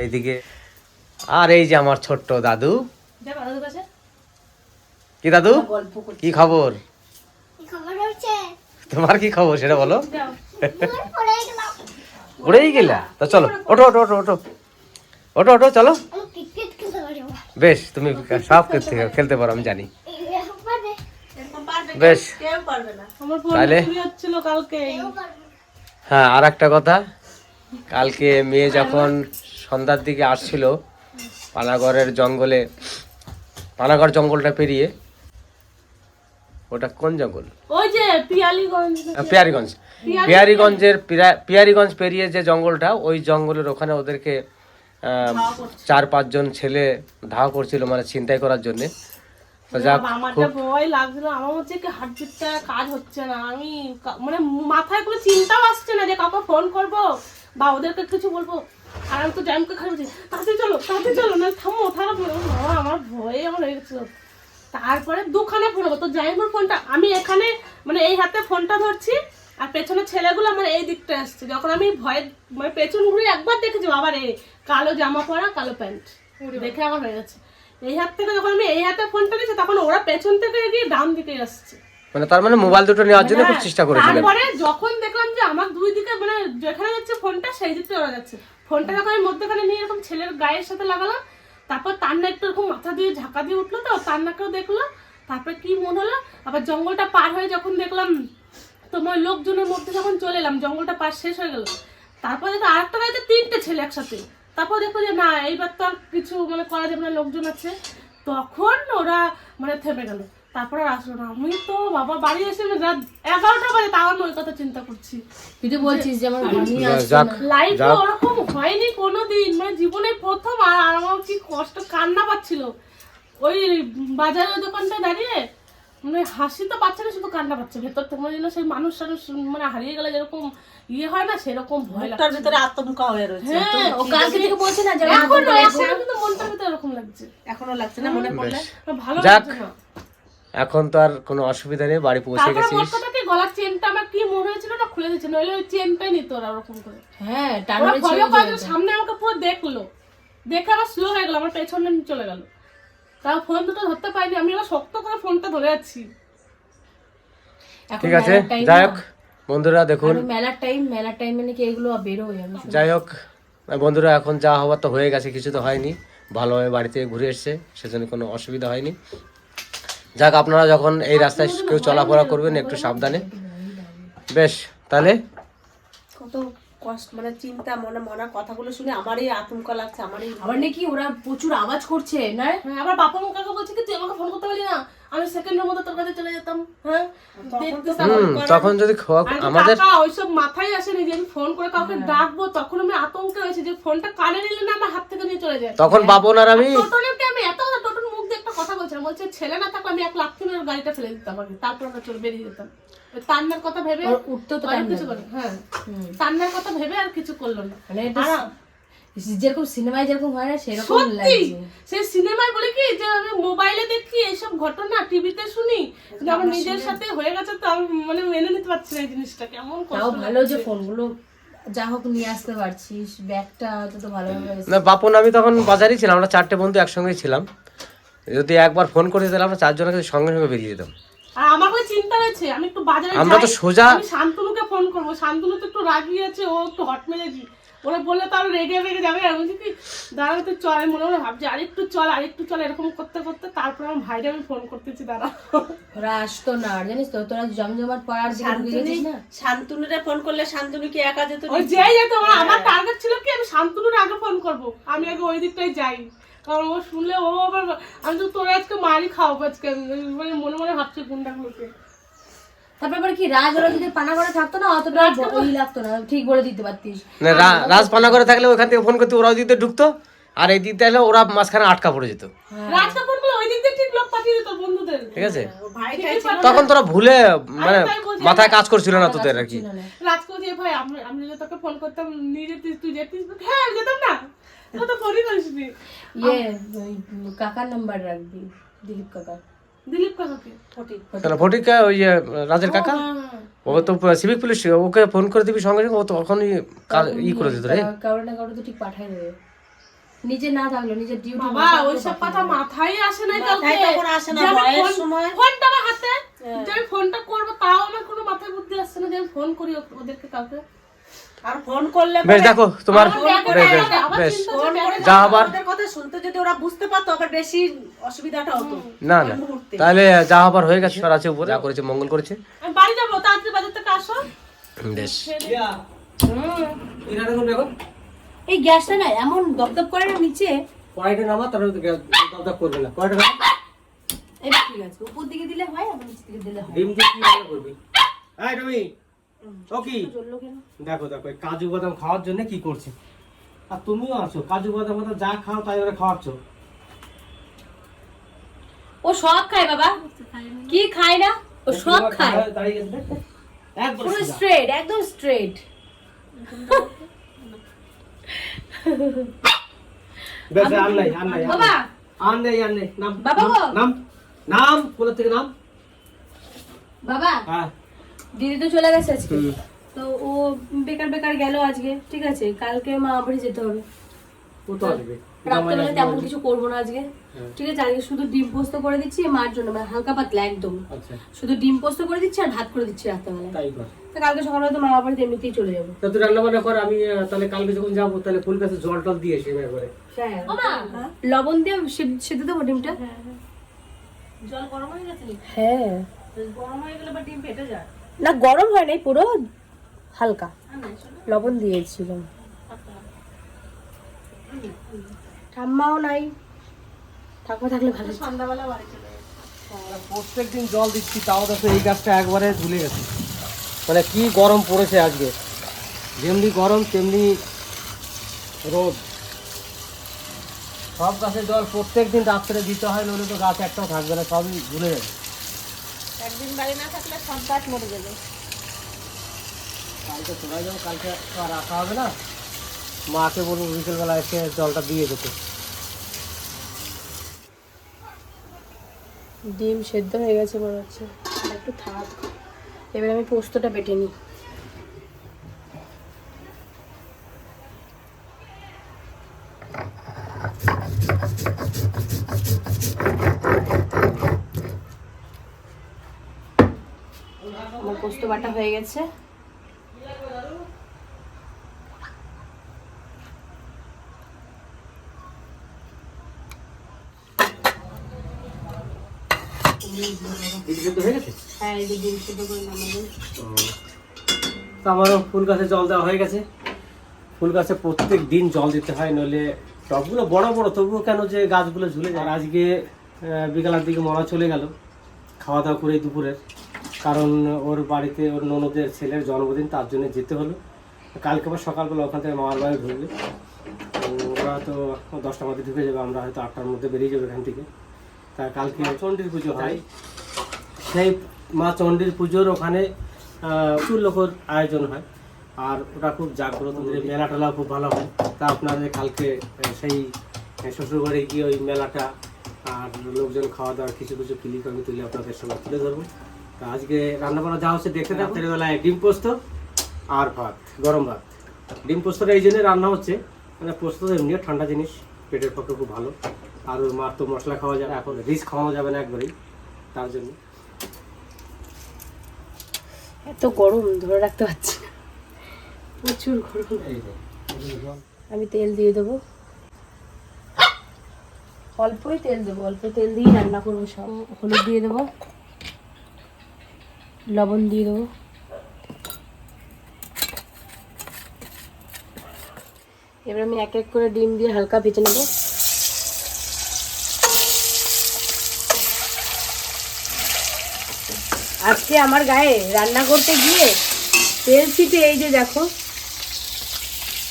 এইদিকে। আর এই যে আমার ছোট্ট দাদু। কি দাদু? কি খবর? তোমার কি খবর সেটা বলো। উড়েই গেলা। তো চলো ওঠো ওঠো ওঠো ওঠো। ওঠো ওঠো চলো। আমি ক্রিকেট খেলতে পারব। বেশ তুমি সব খেলতে খেলতে পারো আমি জানি। বেশ। তাহলে? হ্যাঁ আর একটা কথা। কালকে মেয়ে যখন সন্ধ্যার দিকে আসছিল পানাগড়ের জঙ্গলে পানাগড় জঙ্গলটা পেরিয়ে। ওটা কোন জঙ্গল? ওই যে পিয়ালিগঞ্জ। পিয়ারিগঞ্জ। পিয়ারিগঞ্জের পিয়ারিগঞ্জ পেরিয়ে যে জঙ্গলটা ওই জঙ্গলের ওখানে ওদেরকে চার পাঁচজন ছেলে ধাওয়া করছিল মানে ছিনতাই করার জন্যে। আমার ভয় লাগছিল আমার হচ্ছে কি হার্টবিটটা কাজ হচ্ছে না। আমি মানে মাথায় কোনো চিন্তাও আসছে না যে কাউকে ফোন করব বা ওদেরকে কিছু বলব। আর আমি তো জ্যামকে খারাপ হচ্ছে তাড়াতাড়ি চলো তাড়াতাড়ি চলো না থামো থামো বাবা আমার ভয়ে আমার হয়ে গেছিল। তারপরে দুখানে ফোন হব। তো জাইমুর ফোনটা আমি এখানে মানে এই হাতে ফোনটা ধরছি আর পেছনে ছেলেগুলো আমার এই দিকটা আসছে। যখন আমি ভয়ে মানে পেছন ঘুরে একবার দেখেছি আবার এই কালো জামা পরা কালো প্যান্ট। দেখে আমার হয়ে গেছে। এই হাত থেকে যখন আমি এই হাতে ফোনটা দিচ্ছি তখন ওরা পেছন থেকে গিয়ে ডান দিকে আসছে। মানে তার মানে মোবাইল দুটো নেওয়ার জন্য খুব চেষ্টা করেছিলেন। তারপরে যখন দেখলাম যে আমার দুই দিকে মানে যেখানে যাচ্ছে ফোনটা সেই দিকে ওরা যাচ্ছে। ফোনটা যখন আমি মধ্যখানে নিয়ে এরকম ছেলের গায়ের সাথে লাগালাম, তারপর তার না একটু এরকম মাথা দিয়ে ঝাঁকা দিয়ে উঠল তো তার নাকেও দেখল, তারপরে কি মনে হলো? আবার জঙ্গলটা পার হয়ে যখন দেখলাম, তোমার লোকজনের মধ্যে যখন চলে এলাম, জঙ্গলটা পার শেষ হয়ে গেল, তারপর দেখো আরেকটা গাড়িতে তিনটে ছেলে একসাথে, তারপর দেখো যে না, এইবার তো আর কিছু মানে করা যাবে না, লোকজন আছে, তখন ওরা মানে থেমে গেল। তারপর আর আসলো না। আমি তো বাবা বাড়ি এসে রাত এগারোটা বাজে তাও আমি ওই কথা চিন্তা করছি। তুই বলছিস যে আমার যাক লাইফে ওরকম হয়নি কোনোদিন মানে জীবনে প্রথম আর আমার কি কষ্ট কান্না পাচ্ছিল। ওই বাজারের দোকানটা দাঁড়িয়ে মানে হাসি তো পাচ্ছে না শুধু কান্না পাচ্ছে। ভেতর থেকে মানে সেই মানুষ টানুষ মানে হারিয়ে গেলে যেরকম ইয়ে হয় না সেরকম ভয় লাগছে। তার ভিতরে আতঙ্কা হয়ে রয়েছে। হ্যাঁ ও কালকে থেকে বলছে না যে এখন এখন কিন্তু মনটার ভিতরে এরকম লাগছে। এখনও লাগছে না মনে পড়লে? ভালো লাগছে না। এখন তো আর কোনো অসুবিধা নেই বাড়ি পৌঁছে কি গলার চেনটা আমার কি মনে হয়েছিল না খুলে দিচ্ছে নইলে ওই চেনটাই নিত ওরা ওরকম করে। হ্যাঁ টানলে ফলো সামনে আমাকে পুরো দেখল। দেখে আবার স্লো হয়ে গেল আমার পেছনে চলে গেল। তাও ফোন দুটো ধরতে পারিনি আমি আবার শক্ত করে ফোনটা ধরে আছি। ঠিক আছে যাই হোক বন্ধুরা দেখুন। মেলার টাইম মেলার টাইমে নাকি এগুলো বেরোয় আমি যাই হোক বন্ধুরা এখন যা হওয়ার তো হয়ে গেছে কিছু তো হয়নি। ভালোভাবে বাড়িতে ঘুরে এসছে সেজন্য কোনো অসুবিধা হয়নি। যাক আপনারা যখন এই রাস্তায় কেউ চলাফেরা করবেন একটু সাবধানে। বেশ তাহলে? কষ্ট মানে চিন্তা মনে মনে কথাগুলো শুনে আমারই আতঙ্কা লাগছে আমারই আবার নাকি ওরা প্রচুর আওয়াজ করছে না? হ্যাঁ আবার বাবা মা কাকা বলছে কি তুই আমাকে ফোন করতে পারলি না? আমি সেকেন্ডের মধ্যে তোর কাছে চলে যেতাম হ্যাঁ? তখন যদি আমাদের ওইসব মাথায় আসেনি যে আমি ফোন করে কাউকে ডাকবো তখন আমি আতঙ্কে হয়েছে যে ফোনটা কানে নিলে না আমার হাত থেকে নিয়ে চলে যায়। তখন বাপন আর আমি টোটনকে আমি এত টোটন মুখ দিয়ে একটা কথা বলছিলাম বলছে ছেলে না থাকলে আমি এক লাখ গাড়িটা ফেলে দিতাম আগে তারপর আমরা চলে বেরিয়ে যেতাম। তান্নার কথা ভেবে ওর উঠতেও তো time কিছু। করে হ্যাঁ। তান্নার কথা ভেবে আর কিছু করল না। মানে যেরকম সিনেমায় যেরকম হয় না সেরকম লাগছে। সেই সিনেমায় বলে কি যে আমি মোবাইলে দেখি এইসব ঘটনা টিভিতে শুনি কিন্তু আমার নিজের সাথে হয়ে গেছে তো আমি মানে মেনে নিতে পারছি না এই জিনিসটা কেমন তাও কষ্ট ভালো যে ফোনগুলো যা হোক নিয়ে আসতে পারছিস ব্যাগটা তো তো ভালোভাবে না বাপন আমি তখন বাজারেই ছিলাম আমরা চারটে বন্ধু একসঙ্গেই ছিলাম। যদি একবার ফোন করে দিতাম আমরা চারজনকে সঙ্গে সঙ্গে বেরিয়ে যেতাম। আর আমার কোনো চিন্তা হয়েছে আমি একটু বাজারে আমরা তো সোজা- আমি শান্তনুকে ফোন করব। শান্তনু তো একটু রাগি আছে ও একটু হট ওরা বললে তো আরও রেগে রেগে যাবে। আর বলছি কি দাঁড়া তো চল আমি মনে মনে ভাবছি আরেকটু চল আরেকটু চল এরকম করতে করতে তারপর আমার ভাইরে আমি ফোন করতেছি দাঁড়া। ওরা আসতো না আর জানিস তো তোরা জমজমাট পাড়ার দিকে ঢুকে গেছিস না? শান্তনুরে ফোন করলে শান্তনু কি একা যেত ওই যেই যেত আমার আমার টার্গেট ছিল কি আমি শান্তনুর আগে ফোন করব। আমি আগে ওই দিকটাই যাই। কারণ ও শুনলে ও আবার আমি তো তোর আজকে মারি খাওয়াবো আজকে। মানে মনে মনে ভাবছে গুন্ডাগুলোকে তারপর আবার কি রাজ ওরা যদি পানা করে থাকতো না অতটা ওই লাগতো না ঠিক বলে দিতে পারতিস। না রাজ পানা করে থাকলে ওখান থেকে ফোন করতে ওরা ওই দিক ঢুকতো আর এই দিতে ওরা মাঝখানে আটকা পড়ে যেত। রাজকে ফোন করলে ওই দিক দিয়ে ঠিক লোক পাঠিয়ে দিত বন্ধুদের ঠিক আছে? তখন তোরা ভুলে মানে মাথায় কাজ করছিল না তোদের আর কি। রাজকে দিয়ে ভাই আমি আমি তোকে ফোন করতাম নিয়ে যেতিস তুই যেতিস হ্যাঁ যেতাম না। ও তো ফোনই করিসনি ইয়ে কাকার নাম্বার রাখবি দিলীপ কাকা। দিলীপ কাকাকে? তাহলে ফটিকা ওই যে রাজের কাকা? ও তো সিভিক পুলিশ ওকে ফোন করে দিবি সঙ্গে সঙ্গে ও তো তখনই কাজ- ই করে দিত রে। তো ঠিক পাঠাই দেবে। নিজে না থাকল নিজের ডিউটি বাবা ওইসব কথা মাথায় আসে না কাউকে মাথায় তখন আসে না, বয়ের সময়। হ্যাঁ। ফোনটা আমার হাতে। যে আমি ফোনটা করব তাও আমার কোনো মাথায় বুদ্ধি আসছে না যে আমি ফোন করি ওদেরকে কাউকে। আর ফোন করলে বেশ দেখো তোমার বেশ আবার যা হবার কথা শুনতে যদি ওরা বুঝতে পারতো আবার বেশি অসুবিধাটা হতো না না। তাহলে যা হবার হয়ে গেছে ঈশ্বর আছে উপরে। যা করেছে মঙ্গল করেছে। আমি বাড়ি যাব তাড়াতাড়ি বাজার থেকে আসো। বেশ। এই গ্যাসটা না এমন দপদপ করে না নিচে। কড়াইটা নামা তারপরে দপ করবে না। কড়াইটা নামা এই ঠিক আছে উপর দিকে দিলে হয় আবার নিচে দিকে দিলে হয়। ডিম দিয়ে কি রান্না করবি? এই রবি ও কি? চলল কেন? দেখো দেখো এই কাজু বাদাম খাওয়ার জন্য কি করছে? আর তুমিও আছো কাজু বাদাম বাদাম যা খাও তাই ওরা খাওয়াচ্ছ। ও সব খায় বাবা। কি খায় না? ও সব খায়। দাঁড়িয়ে গেছে দেখ। একবার স্ট্রেট একদম স্ট্রেট বেশ, আর নাই, আর নাই, বাবা আর নেই, আর নেই। নাম, বাবা নাম, নাম, নাম, থেকে নাম। বাবা হ্যাঁ, দিদি তো চলে গেছে আজকে। তো ও বেকার বেকার গেল আজকে ঠিক আছে? কালকে মা আবার যেতে হবে। ও তো আসবে। রাত্রেবেলা তেমন কিছু করব না আজকে। হ্যাঁ। ঠিক আছে আজকে শুধু ডিম পোস্ত করে দিচ্ছি মার জন্য মানে হালকা পাতলা একদম। আচ্ছা, শুধু ডিম পোস্ত করে দিচ্ছি আর ভাত করে দিচ্ছি রাত্রেবেলা তো কালকে সকালবেলা তো বাড়িতে এমনিতেই চলে যাব। তা তুই রান্না বান্না কর, আমি তাহলে কালকে যখন যাব তাহলে ফুল গাছে জল টল দিয়ে এসে একবারে। হ্যাঁ। লবণ দিয়ে সিদ্ধ দেবো ডিমটা? জল গরম হয়ে গেছে হ্যাঁ। গরম হয়ে গেলে বা ডিম ফেটে যায়? না গরম হয় নাই পুরো হালকা। লবণ দিয়েছিলাম। ঠাম্মাও নাই। ঠাকুমা থাকলে ভালো সন্ধ্যাবেলা বাড়ি চলে যাবে প্রত্যেকদিন জল দিচ্ছি তাও দেখো এই গাছটা একবারে ঝুলে গেছে। মানে কি গরম পড়েছে আজকে। যেমনি গরম তেমনি রোদ। সব গাছে জল প্রত্যেকদিন রাত্রে দিতে হয় নইলে তো গাছ একটাও থাকবে না সবই ঝুলে যাবে একদিন বাড়ি না থাকলে সব গাছ মরে যাবে। কালকে চলে যাব কালকে তো আর রাখা হবে না। মাকে বলব বিকেলবেলা এসে জলটা দিয়ে যেতে ডিম সেদ্ধ হয়ে গেছে মনে হচ্ছে। একটু থাক। এবার আমি পোস্তটা বেটে নিই। আমার পোস্ত বাটা হয়ে গেছে দিদি হয়ে গেছে হ্যাঁ এই যে ডিম সেদ্ধ করে নামাবো তো আমারও ফুল গাছে জল দেওয়া হয়ে গেছে। ফুল গাছে প্রত্যেক দিন জল দিতে হয় নইলে টবগুলো বড় বড় তবুও কেন যে গাছগুলো ঝুলে যায়? আজকে বিকালের দিকে মরা চলে গেল খাওয়া দাওয়া করে দুপুরের। কারণ ওর বাড়িতে ওর ননদের ছেলের জন্মদিন তার জন্য যেতে হলো। কালকে আবার সকালবেলা ওখান থেকে মামার বাড়ি ঢুকবে। ওরা তো দশটার মধ্যে ঢুকে যাবে আমরা হয়তো আটটার মধ্যে বেরিয়ে যাব এখান থেকে। তা কালকে চণ্ডীর পুজো হয়। সেই মা চণ্ডীর পুজোর ওখানে প্রচুর লোকের আয়োজন হয়। আর ওটা খুব জাগ্রত মেলা টেলা খুব ভালো হয়। তা আপনাদের কালকে সেই শ্বশুরবাড়ি গিয়ে ওই মেলাটা আর লোকজন খাওয়া দাওয়ার কিছু কিছু ক্লিপ আমি তুলে আপনাদের সঙ্গে তুলে ধরবো। তা আজকে রান্না বান্না যা হচ্ছে দেখতে রাতের বেলায় ডিম পোস্ত আর ভাত গরম ভাত। ডিম পোস্তটা এই জন্য রান্না হচ্ছে। মানে পোস্ত এমনিও ঠান্ডা জিনিস পেটের পক্ষে খুব ভালো। আর ওর মার তো মশলা খাওয়া যায় এখন রিচ খাওয়ানো যাবে না একবারেই তার জন্য। এত গরম ধরে রাখতে পারছি না। প্রচুর গরম। আমি তেল দিয়ে দেবো। অল্পই তেল দেবো অল্প তেল দিয়ে রান্না করব সব। হলুদ দিয়ে দেবো। লবণ দিয়ে দেবো। এবার আমি এক এক করে ডিম দিয়ে হালকা ভেজে নেব। আজকে আমার গায়ে রান্না করতে গিয়ে তেল ছিটে এই যে দেখো।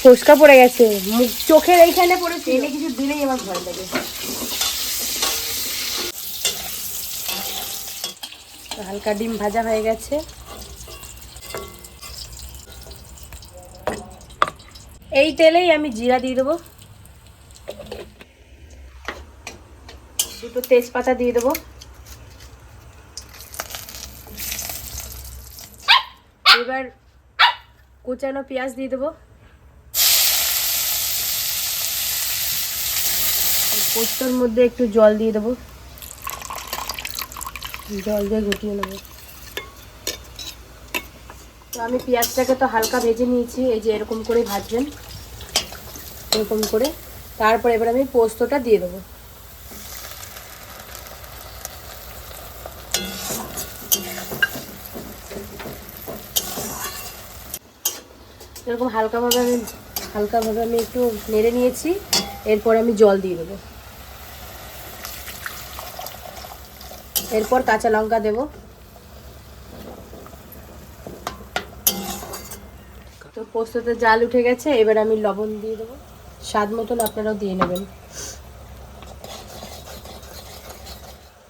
ফসকা পড়ে গেছে। মুখ চোখের এইখানে পড়েছে এনে কিছু দিলেই আমার ভয় লাগে। হালকা ডিম ভাজা হয়ে গেছে। এই তেলেই আমি জিরা দিয়ে দেবো। দুটো তেজপাতা দিয়ে দেবো এবার কুচানো পেঁয়াজ দিয়ে দেবো। পোস্তর মধ্যে একটু জল দিয়ে দেবো। জল দিয়ে গুটিয়ে নেব। তো আমি পেঁয়াজটাকে তো হালকা ভেজে নিয়েছি, এই যে এরকম করে ভাজবেন। এরকম করে। তারপর এবার আমি পোস্তটা দিয়ে দেবো। এরকম হালকাভাবে আমি হালকাভাবে আমি একটু নেড়ে নিয়েছি, এরপর আমি জল দিয়ে দেবো। এরপর কাঁচা লঙ্কা দেবো। তো পোস্ততে জাল উঠে গেছে, এবার আমি লবণ দিয়ে দেবো। স্বাদ মতন আপনারাও দিয়ে নেবেন।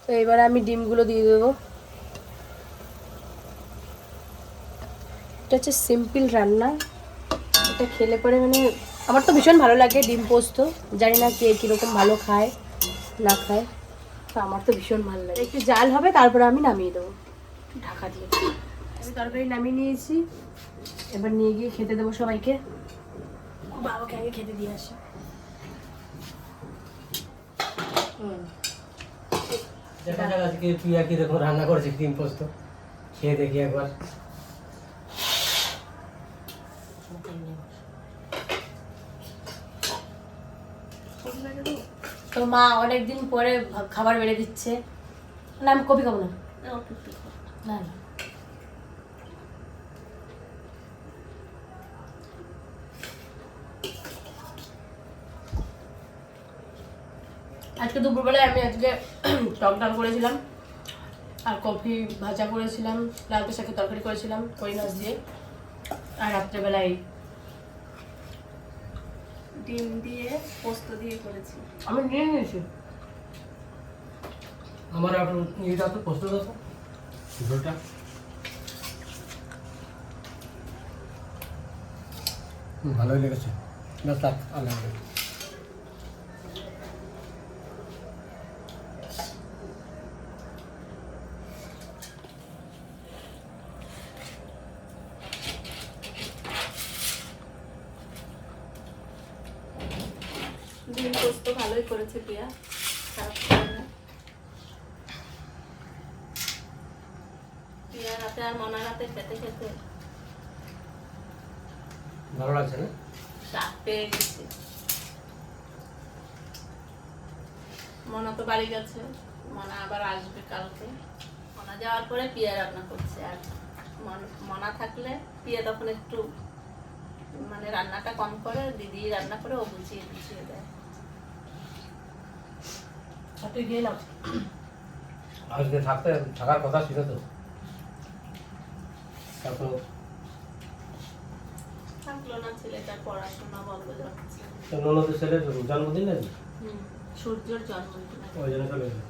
তো এবার আমি ডিমগুলো দিয়ে দেবো। এটা হচ্ছে সিম্পল রান্না। এটা খেলে পরে মানে আমার তো ভীষণ ভালো লাগে ডিম পোস্ত। জানি না কে কীরকম ভালো খায়, না খায়, তো আমার তো ভীষণ ভালো লাগে। একটু জাল হবে, তারপরে আমি নামিয়ে দেবো। ঢাকা দিয়ে। আমি তরকারি নামিয়ে নিয়েছি। এবার নিয়ে গিয়ে খেতে দেবো সবাইকে। বাবাকে আগে খেতে দিয়ে আসি। দেখা যাক আজকে প্রিয়া কীরকম রান্না করেছে ডিম পোস্ত। খেয়ে দেখি একবার। তো মা অনেকদিন পরে খাবার বেড়ে দিচ্ছে। না আমি কপি খাব না। না না। আজকে দুপুরবেলায় আমি আজকে টক ডাল করেছিলাম আর কফি ভাজা করেছিলাম লাল শাকের তরকারি করেছিলাম কই মাছ দিয়ে। আর রাত্রেবেলায় ডিম দিয়ে পোস্ত দিয়ে করেছি। আমি নিয়ে নিয়েছি। আমার একটু ইয়ে দাও তো পোস্ত দাও ঝোলটা ভালোই লেগেছে। বেশ থাক আর লাগবে না। ডিম পোস্ত ভালোই করেছে প্রিয়া খারাপ করে না আর খেতে খেতে। ভালো লাগছে না? পেয়ে গেছে। মনা তো বাড়ি গেছে মনা আবার আসবে কালকে। মনা যাওয়ার পরে পিয়া রান্না করছে আর মনা থাকলে পিয়া তখন একটু মানে রান্নাটা কম করে দিদি রান্না করে ও বুঝিয়ে বুঝিয়ে দেয়। তুই আজকে থাকতে থাকার কথা ছিল তো। তারপর থাকল না ছেলেটার পড়াশোনা বন্ধ যাচ্ছে। ননদের ছেলের জন্মদিন নাকি? সূর্যের সূর্যর জন্মদিন। ওই জন্য চলে গেল।